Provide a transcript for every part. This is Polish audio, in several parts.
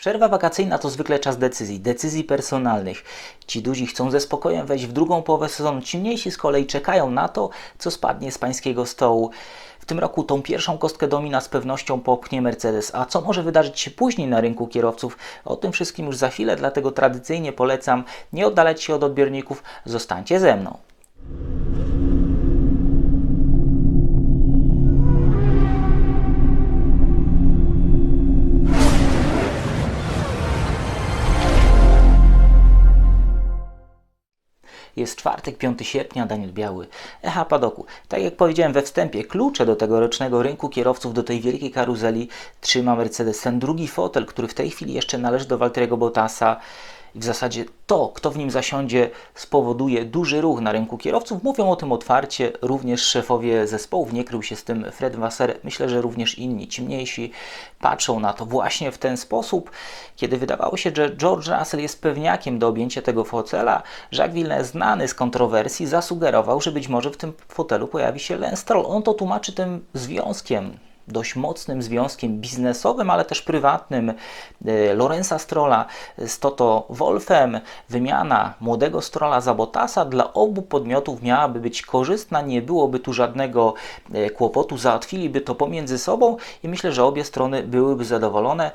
Przerwa wakacyjna to zwykle czas decyzji, decyzji personalnych. Ci duzi chcą ze spokojem wejść w drugą połowę sezonu, ci mniejsi z kolei czekają na to, co spadnie z pańskiego stołu. W tym roku tą pierwszą kostkę domina z pewnością popchnie Mercedes. A co może wydarzyć się później na rynku kierowców? O tym wszystkim już za chwilę, dlatego tradycyjnie polecam nie oddalać się od odbiorników, zostańcie ze mną. Jest czwartek, 5 sierpnia, Daniel Biały. Echa Padoku. Tak jak powiedziałem we wstępie, klucze do tegorocznego rynku kierowców, do tej wielkiej karuzeli trzyma Mercedes. Ten drugi fotel, który w tej chwili jeszcze należy do Walteriego Bottasa. I w zasadzie to, kto w nim zasiądzie, spowoduje duży ruch na rynku kierowców. Mówią o tym otwarcie również szefowie zespołów. Nie krył się z tym Fred Wasser. Myślę, że również inni, ci mniejsi, patrzą na to właśnie w ten sposób. Kiedy wydawało się, że George Russell jest pewniakiem do objęcia tego fotela, Jacques Villeneuve, znany z kontrowersji, zasugerował, że być może w tym fotelu pojawi się Lance Stroll. On to tłumaczy tym związkiem dość mocnym związkiem biznesowym, ale też prywatnym e, Lorenza Strolla z Toto Wolfem. Wymiana młodego Strolla za Bottasa dla obu podmiotów miałaby być korzystna, nie byłoby tu żadnego e, kłopotu, załatwiliby to pomiędzy sobą i myślę, że obie strony byłyby zadowolone.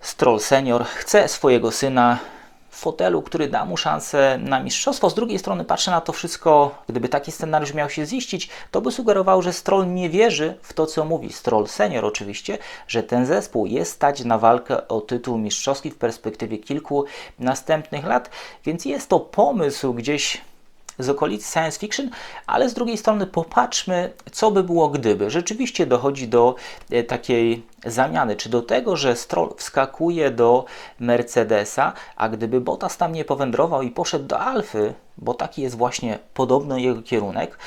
Stroll senior chce swojego syna fotelu, który da mu szansę na mistrzostwo. Z drugiej strony patrzę na to wszystko, gdyby taki scenariusz miał się ziścić, to by sugerował, że Stroll nie wierzy w to, co mówi. Stroll senior oczywiście, że ten zespół jest stać na walkę o tytuł mistrzowski w perspektywie kilku następnych lat, więc jest to pomysł gdzieś z okolic science fiction, ale z drugiej strony popatrzmy, co by było gdyby. Rzeczywiście dochodzi do e, takiej zamiany, czy do tego, że Stroll wskakuje do Mercedesa, a gdyby Bottas tam nie powędrował i poszedł do Alfy, bo taki jest właśnie podobno jego kierunek,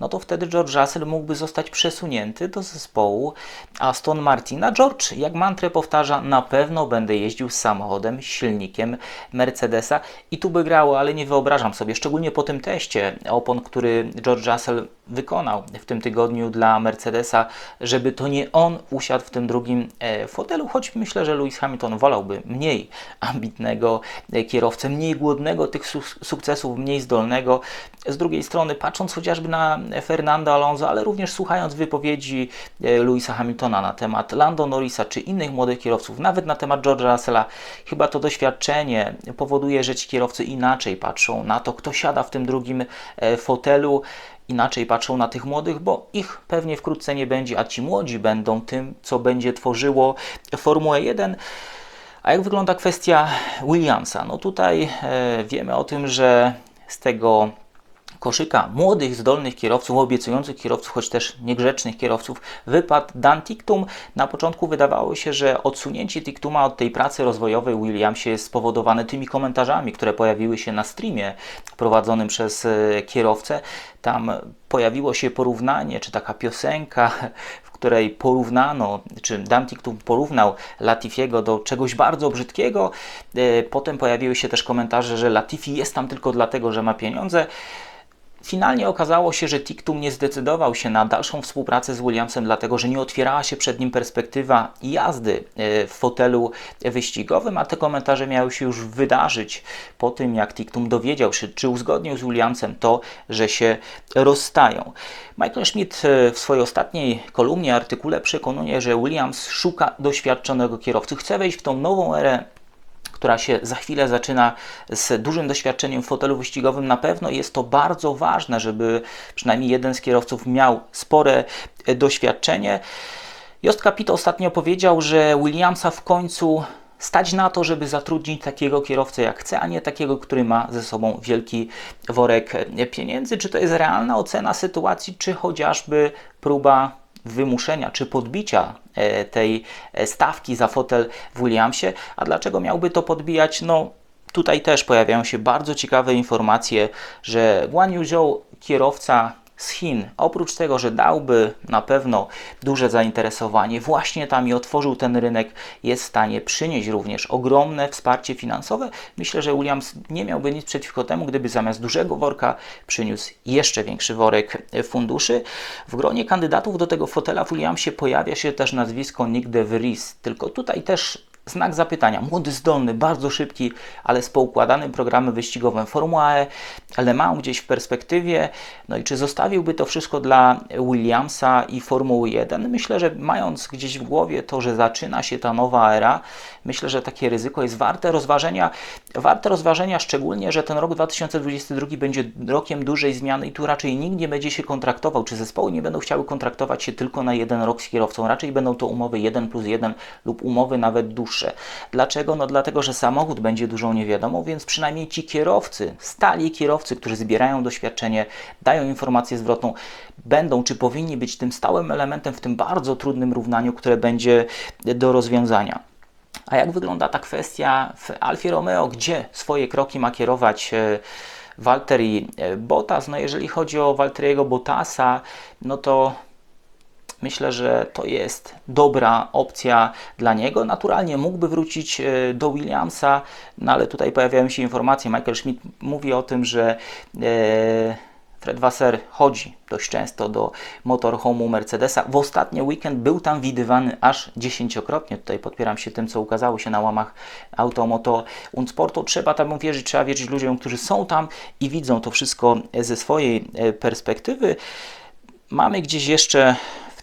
no to wtedy George Russell mógłby zostać przesunięty do zespołu Aston Martina. George, jak mantrę powtarza, na pewno będę jeździł z samochodem, silnikiem Mercedesa i tu by grało, ale nie wyobrażam sobie, szczególnie po tym teście opon, który George Russell wykonał w tym tygodniu dla Mercedesa, żeby to nie on usiadł w tym drugim e, fotelu, choć myślę, że Lewis Hamilton wolałby mniej ambitnego e, kierowcę, mniej głodnego tych sukcesów, mniej zdolnego. Z drugiej strony, patrząc chociażby na Fernando Alonso, ale również słuchając wypowiedzi e, Louisa Hamiltona na temat Lando Norrisa czy innych młodych kierowców, nawet na temat George'a Russella, chyba to doświadczenie powoduje, że ci kierowcy inaczej patrzą na to, kto siada w tym drugim fotelu inaczej patrzą na tych młodych, bo ich pewnie wkrótce nie będzie, a ci młodzi będą tym, co będzie tworzyło Formułę 1. A jak wygląda kwestia Williamsa? No tutaj e, wiemy o tym, że z tego koszyka młodych, zdolnych kierowców, obiecujących kierowców, choć też niegrzecznych kierowców, wypadł Dan Tiktum. Na początku wydawało się, że odsunięcie Tiktuma od tej pracy rozwojowej Williamsie jest spowodowane tymi komentarzami, które pojawiły się na streamie prowadzonym przez e, kierowcę. Tam pojawiło się porównanie, czy taka piosenka, w której porównano, czy Dan Tiktum porównał Latifiego do czegoś bardzo brzydkiego. E, potem pojawiły się też komentarze, że Latifi jest tam tylko dlatego, że ma pieniądze. Finalnie okazało się, że Tiktum nie zdecydował się na dalszą współpracę z Williamsem, dlatego że nie otwierała się przed nim perspektywa jazdy e, w fotelu wyścigowym, a te komentarze miały się już wydarzyć po tym, jak Tiktum dowiedział się, czy uzgodnił z Williamsem to, że się rozstają. Michael Schmidt e, w swojej ostatniej kolumnie, artykule przekonuje, że Williams szuka doświadczonego kierowcy, chce wejść w tą nową erę która się za chwilę zaczyna z dużym doświadczeniem w fotelu wyścigowym, na pewno jest to bardzo ważne, żeby przynajmniej jeden z kierowców miał spore e, doświadczenie. Jost Capito ostatnio powiedział, że Williamsa w końcu stać na to, żeby zatrudnić takiego kierowcę jak chce, a nie takiego, który ma ze sobą wielki worek pieniędzy. Czy to jest realna ocena sytuacji, czy chociażby próba wymuszenia czy podbicia e, tej e, stawki za fotel w Williamsie. A dlaczego miałby to podbijać? No, tutaj też pojawiają się bardzo ciekawe informacje, że Guan Yu Zhou, kierowca z Chin, oprócz tego, że dałby na pewno duże zainteresowanie właśnie tam i otworzył ten rynek, jest w stanie przynieść również ogromne wsparcie finansowe. Myślę, że Williams nie miałby nic przeciwko temu, gdyby zamiast dużego worka przyniósł jeszcze większy worek funduszy. W gronie kandydatów do tego fotela w Williamsie pojawia się też nazwisko Nick de Vries, tylko tutaj też znak zapytania. Młody, zdolny, bardzo szybki, ale z poukładanym programem wyścigowym Formuła E, Le Mans gdzieś w perspektywie. No i czy zostawiłby to wszystko dla Williamsa i Formuły 1? Myślę, że mając gdzieś w głowie to, że zaczyna się ta nowa era, myślę, że takie ryzyko jest warte rozważenia. Warte rozważenia szczególnie, że ten rok 2022 będzie rokiem dużej zmiany i tu raczej nikt nie będzie się kontraktował, czy zespoły nie będą chciały kontraktować się tylko na jeden rok z kierowcą. Raczej będą to umowy 1 plus 1 lub umowy nawet dłuższe. Dlaczego? No dlatego, że samochód będzie dużą niewiadomą, więc przynajmniej ci kierowcy, stali kierowcy, którzy zbierają doświadczenie, dają informację zwrotną, będą czy powinni być tym stałym elementem w tym bardzo trudnym równaniu, które będzie do rozwiązania. A jak wygląda ta kwestia w Alfie Romeo, gdzie swoje kroki ma kierować e, Valtteri e, Bottas? No jeżeli chodzi o Valtteriego Bottasa, no to Myślę, że to jest dobra opcja dla niego. Naturalnie mógłby wrócić e, do Williamsa, no ale tutaj pojawiają się informacje. Michael Schmidt mówi o tym, że e, Fred Wasser chodzi dość często do motorhome'u Mercedesa. W ostatni weekend był tam widywany aż dziesięciokrotnie. Tutaj podpieram się tym, co ukazało się na łamach Automoto und Sportu. Trzeba tam wierzyć, trzeba wierzyć ludziom, którzy są tam i widzą to wszystko ze swojej e, perspektywy. Mamy gdzieś jeszcze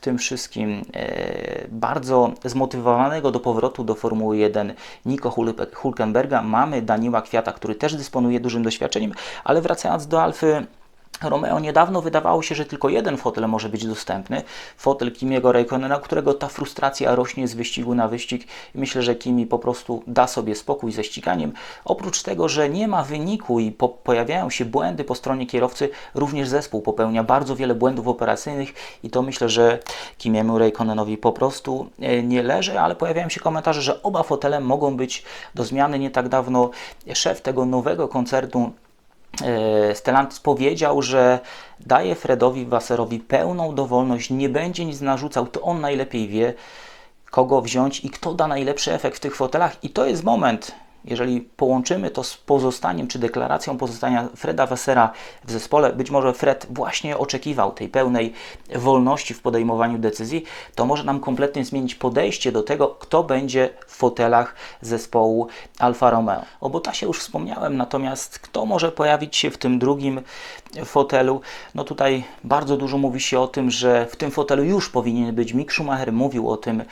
tym wszystkim e, bardzo zmotywowanego do powrotu do Formuły 1 Nico Hulkenberga. Mamy Daniela Kwiata, który też dysponuje dużym doświadczeniem, ale wracając do Alfy Romeo niedawno wydawało się, że tylko jeden fotel może być dostępny. Fotel Kimiego Raikkonena, którego ta frustracja rośnie z wyścigu na wyścig. Myślę, że Kimi po prostu da sobie spokój ze ściganiem. Oprócz tego, że nie ma wyniku i po pojawiają się błędy po stronie kierowcy, również zespół popełnia bardzo wiele błędów operacyjnych i to myślę, że Kimiemu Raikkonenowi po prostu e, nie leży, ale pojawiają się komentarze, że oba fotele mogą być do zmiany. Nie tak dawno szef tego nowego koncertu Stellantis powiedział, że daje Fredowi Wasserowi pełną dowolność, nie będzie nic narzucał, to on najlepiej wie, kogo wziąć i kto da najlepszy efekt w tych fotelach. I to jest moment, jeżeli połączymy to z pozostaniem, czy deklaracją pozostania Freda Wessera w zespole, być może Fred właśnie oczekiwał tej pełnej wolności w podejmowaniu decyzji, to może nam kompletnie zmienić podejście do tego, kto będzie w fotelach zespołu Alfa Romeo. O Botasie już wspomniałem, natomiast kto może pojawić się w tym drugim fotelu? No tutaj bardzo dużo mówi się o tym, że w tym fotelu już powinien być Mick Schumacher, mówił o tym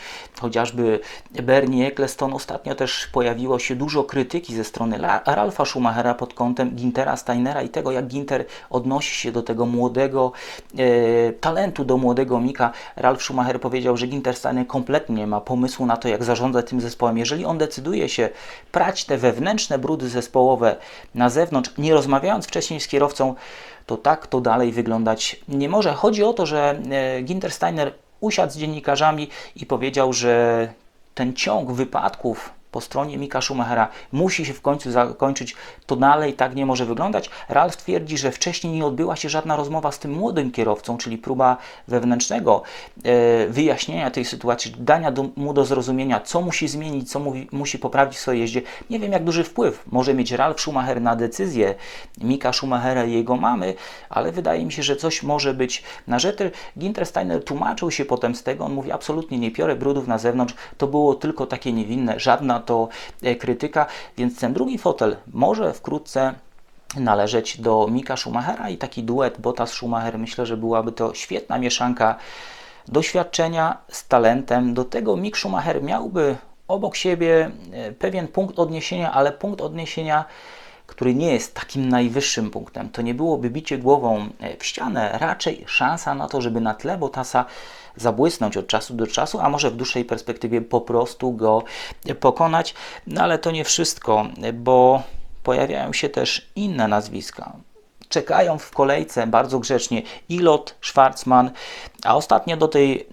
chociażby Bernie Eccleston. Ostatnio też pojawiło się dużo krytyki ze strony Ralfa Schumachera pod kątem Gintera Steinera i tego, jak Ginter odnosi się do tego młodego e, talentu, do młodego Mika. Ralf Schumacher powiedział, że Ginter Steiner kompletnie nie ma pomysłu na to, jak zarządzać tym zespołem. Jeżeli on decyduje się prać te wewnętrzne brudy zespołowe na zewnątrz, nie rozmawiając wcześniej z kierowcą, to tak to dalej wyglądać nie może. Chodzi o to, że e, Ginter Steiner usiadł z dziennikarzami i powiedział, że ten ciąg wypadków po stronie Mika Schumachera musi się w końcu zakończyć, to dalej tak nie może wyglądać. Ralf twierdzi, że wcześniej nie odbyła się żadna rozmowa z tym młodym kierowcą, czyli próba wewnętrznego e, wyjaśnienia tej sytuacji, dania do, mu do zrozumienia, co musi zmienić, co mówi, musi poprawić w swojej jeździe. Nie wiem, jak duży wpływ może mieć Ralf Schumacher na decyzję Mika Schumachera i jego mamy, ale wydaje mi się, że coś może być na rzeczy. Ginter Steiner tłumaczył się potem z tego, on mówi absolutnie nie piorę brudów na zewnątrz, to było tylko takie niewinne, żadna to e, krytyka, więc ten drugi fotel może wkrótce należeć do Mika Schumachera i taki duet Bottas-Schumacher myślę, że byłaby to świetna mieszanka doświadczenia z talentem. Do tego Mick Schumacher miałby obok siebie e, pewien punkt odniesienia, ale punkt odniesienia który nie jest takim najwyższym punktem. To nie byłoby bicie głową e, w ścianę, raczej szansa na to, żeby na tle Bottasa zabłysnąć od czasu do czasu, a może w dłuższej perspektywie po prostu go pokonać. No ale to nie wszystko, bo pojawiają się też inne nazwiska czekają w kolejce bardzo grzecznie Ilot, Schwarzman, a ostatnio do tej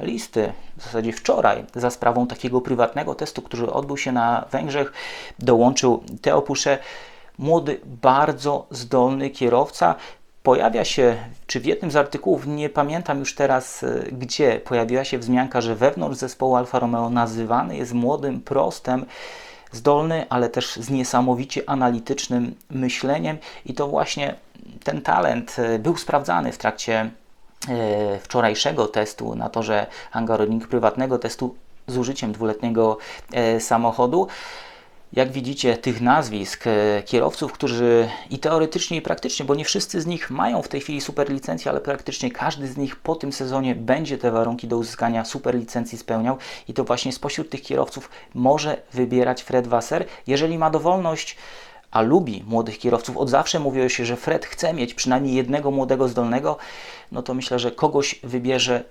e, listy, w zasadzie wczoraj, za sprawą takiego prywatnego testu, który odbył się na Węgrzech, dołączył Teo Pusze, młody, bardzo zdolny kierowca, pojawia się, czy w jednym z artykułów, nie pamiętam już teraz e, gdzie, pojawiła się wzmianka, że wewnątrz zespołu Alfa Romeo nazywany jest młodym prostem, zdolny, ale też z niesamowicie analitycznym myśleniem i to właśnie ten talent e, był sprawdzany w trakcie e, wczorajszego testu na torze Hungaroring, prywatnego testu z użyciem dwuletniego e, samochodu. Jak widzicie, tych nazwisk e, kierowców, którzy i teoretycznie, i praktycznie, bo nie wszyscy z nich mają w tej chwili super licencję, ale praktycznie każdy z nich po tym sezonie będzie te warunki do uzyskania super licencji spełniał. I to właśnie spośród tych kierowców może wybierać Fred Wasser, jeżeli ma dowolność a lubi młodych kierowców, od zawsze mówiło się, że Fred chce mieć przynajmniej jednego młodego zdolnego, no to myślę, że kogoś wybierze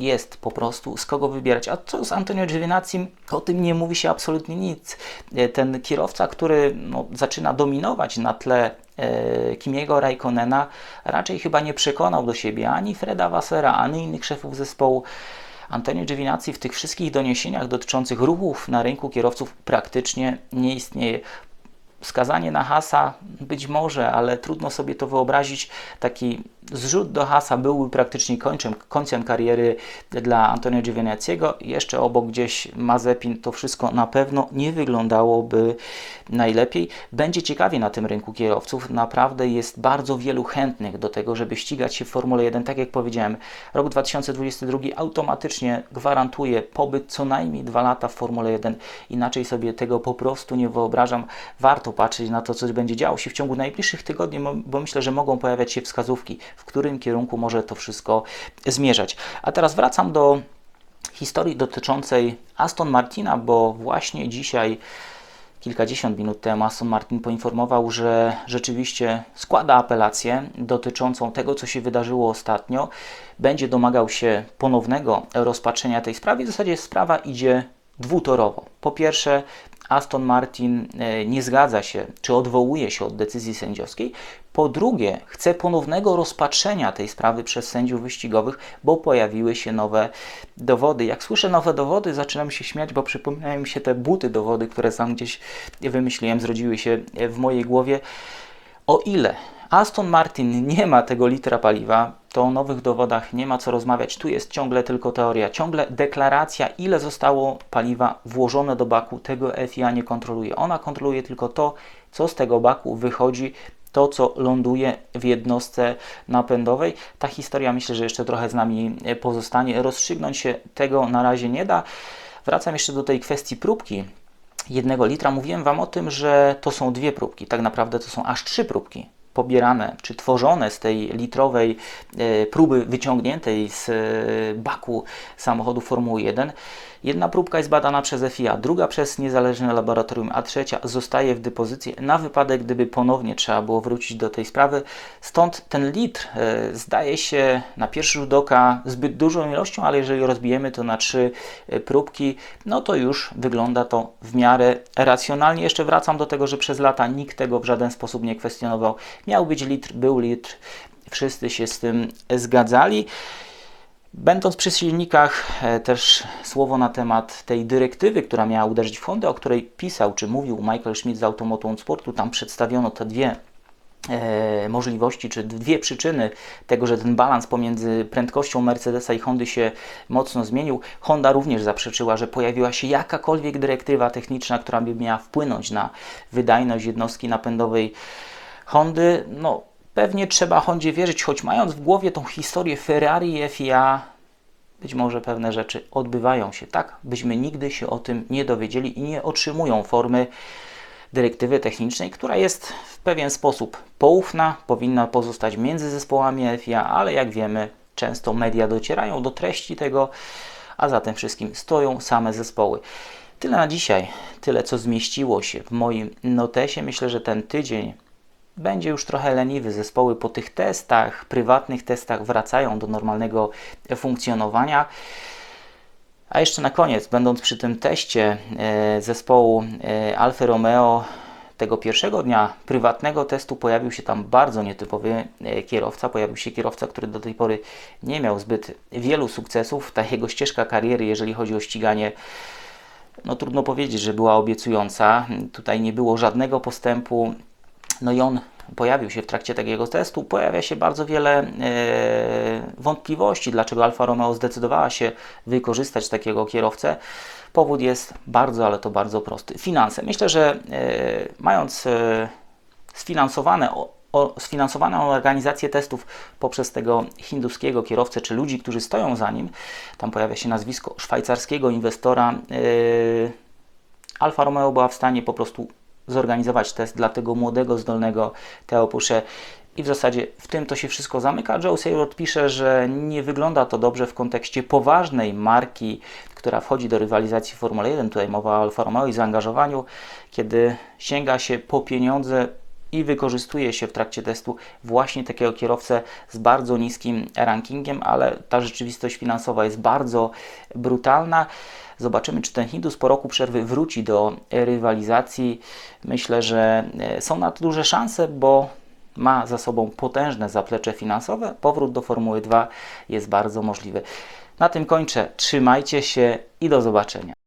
jest po prostu z kogo wybierać. A co z Antonio Giovinazzi? O tym nie mówi się absolutnie nic. E, ten kierowca, który no, zaczyna dominować na tle e, Kimiego Raikkonena, raczej chyba nie przekonał do siebie ani Freda Wassera, ani innych szefów zespołu. Antonio Giovinazzi w tych wszystkich doniesieniach dotyczących ruchów na rynku kierowców praktycznie nie istnieje. Skazanie na hasa być może, ale trudno sobie to wyobrazić. Taki zrzut do hasa byłby praktycznie końcem, końcem kariery dla Antonio Giovinazziego. Jeszcze obok gdzieś Mazepin to wszystko na pewno nie wyglądałoby najlepiej. Będzie ciekawie na tym rynku kierowców. Naprawdę jest bardzo wielu chętnych do tego, żeby ścigać się w Formule 1. Tak jak powiedziałem, rok 2022 automatycznie gwarantuje pobyt co najmniej dwa lata w Formule 1. Inaczej sobie tego po prostu nie wyobrażam. Warto patrzeć na to, co będzie działo się w ciągu najbliższych tygodni, bo myślę, że mogą pojawiać się wskazówki w którym kierunku może to wszystko zmierzać. A teraz wracam do historii dotyczącej Aston Martina, bo właśnie dzisiaj kilkadziesiąt minut temu Aston Martin poinformował, że rzeczywiście składa apelację dotyczącą tego, co się wydarzyło ostatnio. Będzie domagał się ponownego rozpatrzenia tej sprawy. W zasadzie sprawa idzie dwutorowo. Po pierwsze, Aston Martin e, nie zgadza się, czy odwołuje się od decyzji sędziowskiej. Po drugie, chce ponownego rozpatrzenia tej sprawy przez sędziów wyścigowych, bo pojawiły się nowe dowody. Jak słyszę nowe dowody, zaczynam się śmiać, bo przypominają mi się te buty dowody, które sam gdzieś wymyśliłem, zrodziły się w mojej głowie. O ile Aston Martin nie ma tego litra paliwa, to o nowych dowodach nie ma co rozmawiać. Tu jest ciągle tylko teoria, ciągle deklaracja, ile zostało paliwa włożone do baku. Tego FIA nie kontroluje. Ona kontroluje tylko to, co z tego baku wychodzi, to, co ląduje w jednostce napędowej. Ta historia myślę, że jeszcze trochę z nami pozostanie. Rozstrzygnąć się tego na razie nie da. Wracam jeszcze do tej kwestii próbki jednego litra. Mówiłem Wam o tym, że to są dwie próbki. Tak naprawdę to są aż trzy próbki pobierane czy tworzone z tej litrowej e, próby wyciągniętej z e, baku samochodu Formuły 1 Jedna próbka jest badana przez FIA, druga przez niezależne laboratorium, a trzecia zostaje w depozycji na wypadek, gdyby ponownie trzeba było wrócić do tej sprawy. Stąd ten litr e, zdaje się na pierwszy rzut oka zbyt dużą ilością, ale jeżeli rozbijemy to na trzy e, próbki, no to już wygląda to w miarę racjonalnie. Jeszcze wracam do tego, że przez lata nikt tego w żaden sposób nie kwestionował. Miał być litr, był litr, wszyscy się z tym zgadzali. Będąc przy silnikach, e, też słowo na temat tej dyrektywy, która miała uderzyć w Hondę, o której pisał czy mówił Michael Schmidt z Automoto Sportu. Tam przedstawiono te dwie e, możliwości, czy dwie przyczyny tego, że ten balans pomiędzy prędkością Mercedesa i Hondy się mocno zmienił. Honda również zaprzeczyła, że pojawiła się jakakolwiek dyrektywa techniczna, która by miała wpłynąć na wydajność jednostki napędowej Hondy. No, Pewnie trzeba Hondzie wierzyć, choć mając w głowie tą historię Ferrari i FIA, być może pewne rzeczy odbywają się tak, byśmy nigdy się o tym nie dowiedzieli i nie otrzymują formy dyrektywy technicznej, która jest w pewien sposób poufna, powinna pozostać między zespołami FIA, ale jak wiemy, często media docierają do treści tego, a za tym wszystkim stoją same zespoły. Tyle na dzisiaj, tyle co zmieściło się w moim notesie. Myślę, że ten tydzień będzie już trochę leniwy. Zespoły po tych testach, prywatnych testach wracają do normalnego funkcjonowania. A jeszcze na koniec, będąc przy tym teście e, zespołu e, Alfa Romeo, tego pierwszego dnia prywatnego testu pojawił się tam bardzo nietypowy e, kierowca. Pojawił się kierowca, który do tej pory nie miał zbyt wielu sukcesów. Ta jego ścieżka kariery, jeżeli chodzi o ściganie, no trudno powiedzieć, że była obiecująca. Tutaj nie było żadnego postępu. No i on pojawił się w trakcie takiego testu, pojawia się bardzo wiele e, wątpliwości, dlaczego Alfa Romeo zdecydowała się wykorzystać takiego kierowcę. Powód jest bardzo, ale to bardzo prosty. Finanse. Myślę, że e, mając e, sfinansowane o sfinansowaną organizację testów poprzez tego hinduskiego kierowcę, czy ludzi, którzy stoją za nim. Tam pojawia się nazwisko szwajcarskiego inwestora. Alfa Romeo była w stanie po prostu zorganizować test dla tego młodego, zdolnego Theo Pusze. I w zasadzie w tym to się wszystko zamyka. Joe Saylor pisze, że nie wygląda to dobrze w kontekście poważnej marki, która wchodzi do rywalizacji Formule 1. Tutaj mowa o Alfa Romeo i zaangażowaniu, kiedy sięga się po pieniądze i wykorzystuje się w trakcie testu właśnie takiego kierowcę z bardzo niskim rankingiem, ale ta rzeczywistość finansowa jest bardzo brutalna. Zobaczymy, czy ten Hindus po roku przerwy wróci do rywalizacji. Myślę, że e, są na to duże szanse, bo ma za sobą potężne zaplecze finansowe. Powrót do Formuły 2 jest bardzo możliwy. Na tym kończę. Trzymajcie się i do zobaczenia.